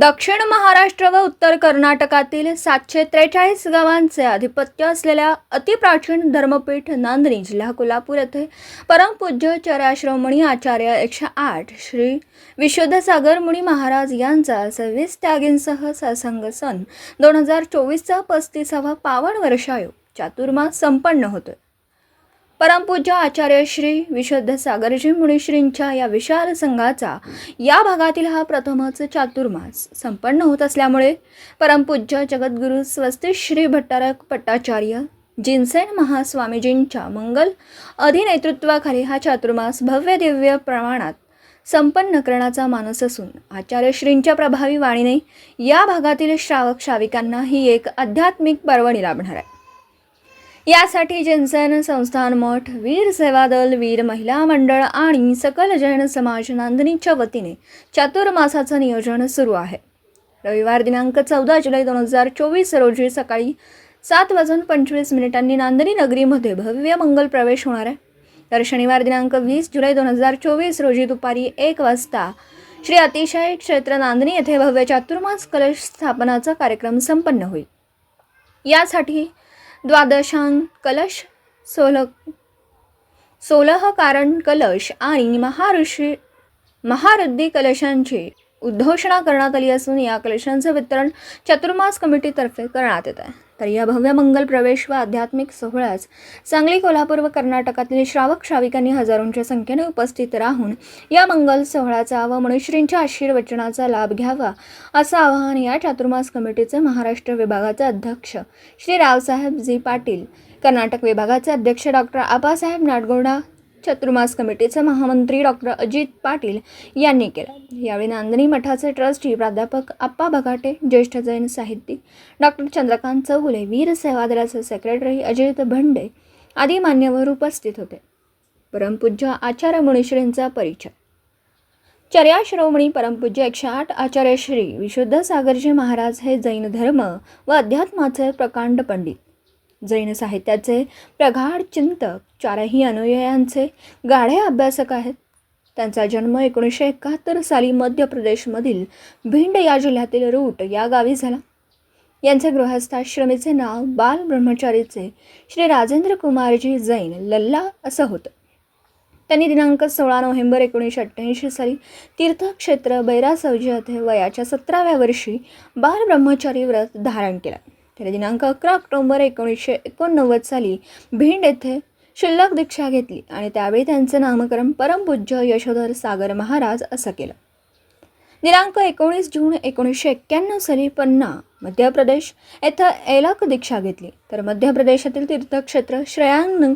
दक्षिण महाराष्ट्र व उत्तर कर्नाटकातील सातशे त्रेचाळीस गावांचे आधिपत्य असलेल्या अतिप्राचीन धर्मपीठ नांदणी जिल्हा कोल्हापूर येथे परमपूज्य चराश्रमणी आचार्य एकशे आठ श्री विशुद्धसागर मुनी महाराज यांचा सव्वीस त्यागींसह सत्संग सन दोन हजार चोवीसचा पस्तीसावा पावन वर्षायोग चातुर्मास संपन्न होतोय. परमपूज्य आचार्य श्री विशुद्ध सागरजी मुनिश्रींच्या या विशाल संघाचा या भागातील हा प्रथमच चातुर्मास संपन्न होत असल्यामुळे परमपूज्य जगद्गुरू स्वस्ती श्री भट्टारक पट्टाचार्य जिनसेन महास्वामीजींच्या मंगल अधिनेतृत्वाखाली हा चातुर्मास भव्य दिव्य प्रमाणात संपन्न करण्याचा मानस असून आचार्यश्रींच्या प्रभावी वाणीने या भागातील श्रावक श्राविकांना ही एक आध्यात्मिक पर्वणी लाभणार आहे. यासाठी जनसेन संस्थान मठ वीर सेवा दल वीर महिला मंडळ आणि सकल जैन समाज नांदणीच्या वतीने चातुर्मासाचं नियोजन सुरू आहे. रविवार दिनांक चौदा जुलै दोन हजार चोवीस रोजी सकाळी सात वाजून पंचवीस मिनिटांनी नांदणी नगरीमध्ये भव्य मंगल प्रवेश होणार आहे. तर शनिवार दिनांक वीस जुलै दोन हजार चोवीस रोजी दुपारी एक वाजता श्री अतिशय क्षेत्र नांदणी येथे भव्य चातुर्मास कलश स्थापनाचा कार्यक्रम संपन्न होईल. यासाठी द्वादशांक कलश सोलह सोलह कारण कलश आणि महाऋषी महारुद्धी कलशांची उद्घोषणा करण्यात आली असून या क्लेशांचं वितरण चतुर्मास कमिटीतर्फे करण्यात येत आहे. तर या भव्य मंगल प्रवेश व आध्यात्मिक सोहळ्यास सांगली कोल्हापूर व कर्नाटकातील श्रावक श्राविकांनी हजारोंच्या संख्येने उपस्थित राहून या मंगल सोहळ्याचा व मनुश्रींच्या आशीर्वचनाचा लाभ घ्यावा असं आवाहन या चातुर्मास कमिटीचे महाराष्ट्र विभागाचे अध्यक्ष श्री रावसाहेब जी पाटील कर्नाटक विभागाचे अध्यक्ष डॉक्टर आबासाहेब नाडगोडा चतुर्मास कमिटीचे महामंत्री डॉक्टर अजित पाटील यांनी केलं. यावेळी नांदणी मठाचे ट्रस्टी प्राध्यापक आप्पा बघाटे ज्येष्ठ जैन साहित्यिक डॉक्टर चंद्रकांत चौगुले वीर सेवा दलाचे सेक्रेटरी अजित भंडे आदी मान्यवर उपस्थित होते. परमपूज्य आचार्य मुनिश्रींचा परिचय. चर्याश्रोमणी परमपूज्य एकशे आठ आचार्य श्री विशुद्ध सागरजी महाराज हे जैन धर्म व अध्यात्माचे प्रकांड पंडित. जैन साहित्याचे प्रगाढ चिंतक चारही अनुयायांचे गाढे अभ्यासक आहेत. त्यांचा जन्म एकोणीसशे एकाहत्तर साली मध्य प्रदेशमधील भिंड या जिल्ह्यातील रूट या गावी झाला. यांचे गृहस्थाश्रमीचे नाव बाल ब्रह्मचारीचे श्री राजेंद्र कुमारजी जैन लल्ला असं होतं. त्यांनी दिनांक सोळा नोव्हेंबर एकोणीसशे अठ्ठ्याऐंशी साली तीर्थक्षेत्र बैरासवजी येथे वयाच्या सतराव्या वर्षी बाल ब्रह्मचारी व्रत धारण केला. तर दिनांक अकरा ऑक्टोंबर एकोणीसशे एकोणनव्वद साली भिंड येथे शिल्लक दीक्षा घेतली आणि त्यावेळी त्यांचं नामकरण परमपूज्य यशोधर सागर महाराज असं केलं. दिनांक एकोणीस जून एकोणीसशे एक्क्याण्णव साली पन्ना मध्य प्रदेश येथं एलक दीक्षा घेतली. तर मध्य प्रदेशातील तीर्थक्षेत्र श्रेयांग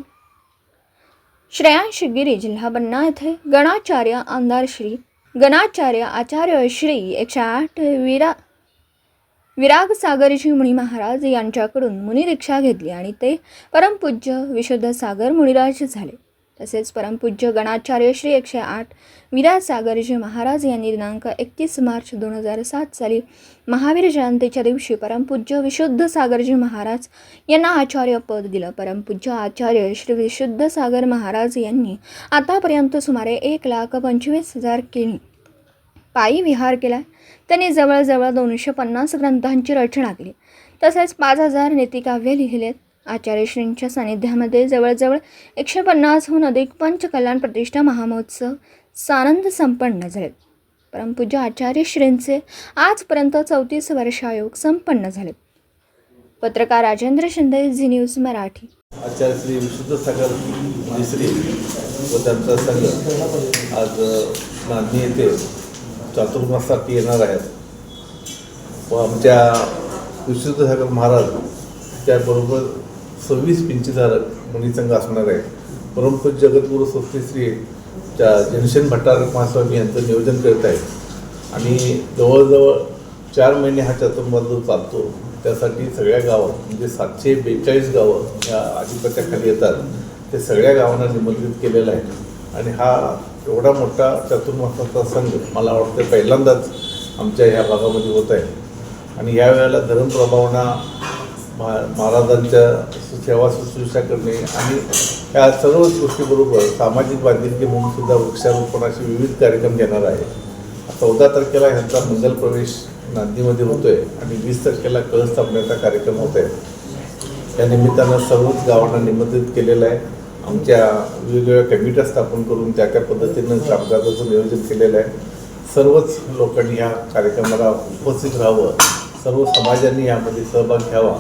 श्रेयांशगिरी जिल्हा बन्ना येथे गणाचार्य आमदार श्री गणाचार्य आचार्य श्री एकशे आठ विरा विराग सागरजी मुनी महाराज यांच्याकडून मुनिदीक्षा घेतली आणि ते परमपूज्य विशुद्ध सागर मुनिराज झाले. तसेच परमपूज्य गणाचार्य श्री एकशे आठ विराज सागरजी महाराज यांनी दिनांक एकतीस मार्च दोन हजार सात साली महावीर जयंतीच्या दिवशी परमपूज्य विशुद्ध सागरजी महाराज यांना आचार्य पद दिलं. परमपूज्य आचार्य श्री विशुद्ध सागर महाराज यांनी आतापर्यंत सुमारे एक लाख पंचवीस हजार केली पायी विहार केला. त्यांनी जवळजवळ दोनशे पन्नास ग्रंथांची रचना केली. तसेच पाच हजार नीतिकाव्य लिहिलेत. आचार्यश्रींच्या सानिध्यामध्ये जवळजवळ एकशे पन्नासहून अधिक पंचकल्याण प्रतिष्ठा महामहोत्सव सानंद संपन्न झालेत. परमपूज्य आचार्यश्रींचे आजपर्यंत चौतीस वर्षायोग संपन्न झालेत. पत्रकार राजेंद्र शिंदे झी न्यूज मराठी. आचार्यश्री विशुद्ध सागर मिश्री व त्यांचा संघ आज नांदणी येथे चातुर्मासाठी येणार आहेत. व आमच्या विश्वसागर सागर महाराज त्याबरोबर सव्वीस पिंचीधारक मुनिसंघ असणार आहे परमपूज्य जगद्गुरू स्वस्तिश्री च्या जनशन भट्टारक महास्वामी यांचं नियोजन करत आहेत. आणि जवळजवळ चार महिने हा चातुर्मास जो चालतो त्यासाठी सगळ्या गावं म्हणजे सातशे बेचाळीस गावं या आधिपत्याखाली येतात. ते सगळ्या गावांना निमंत्रित केलेलं आहे. आणि हा एवढा मोठा चतुर्मासाचा संघ मला वाटतं पहिल्यांदाच आमच्या ह्या भागामध्ये होत आहे. आणि यावेळेला धर्मप्रभावना मा महाराजांच्या सेवा शुश्रूषा करणे आणि या सर्व गोष्टीबरोबर सामाजिक बांधिलकी म्हणून सुद्धा वृक्षारोपणाचे विविध कार्यक्रम घेणार आहे. चौदा तारखेला ह्यांचा मंगल प्रवेश नांदीमध्ये होतो आहे आणि वीस तारखेला कळ स्थापण्याचा कार्यक्रम होत आहे या निमित्तानं सर्वच गावांना निमंत्रित केलेलं आहे. आमच्या वेगवेगळ्या कमिट्या स्थापन करून त्या त्या पद्धतीनं कामकाजाचं नियोजन केलेलं आहे. सर्वच लोकांनी या कार्यक्रमाला उपस्थित राहावं. सर्व समाजांनी यामध्ये सहभाग घ्यावा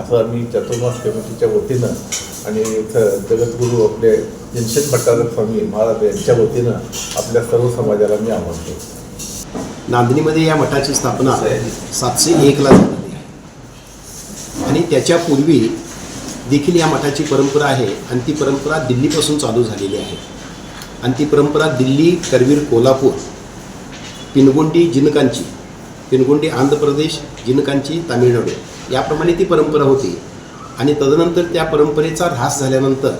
असं आम्ही चतुर्मास कमिटीच्या वतीनं आणि इथं जगद्गुरू आपले जिनसेन भट्टारक स्वामी महाराज यांच्या वतीनं आपल्या सर्व समाजाला मी आव्हान करतो. नांदणीमध्ये या मठाची स्थापना सातशे एकला झाली आणि त्याच्यापूर्वी देखील या मठाची परंपरा आहे आणि ती परंपरा दिल्लीपासून चालू झालेली आहे. आणि ती परंपरा दिल्ली करवीर कोल्हापूर पिनगोंडी जिनकांची पिनगोंडी आंध्र प्रदेश जिनकांची तामिळनाडू याप्रमाणे ती परंपरा होती. आणि तदनंतर त्या परंपरेचा ऱ्हास झाल्यानंतर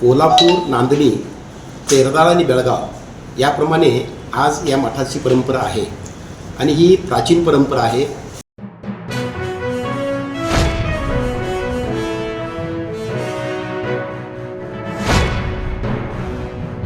कोल्हापूर नांदणी तेरदाळ आणि बेळगाव याप्रमाणे आज या मठाची परंपरा आहे. आणि ही प्राचीन परंपरा आहे.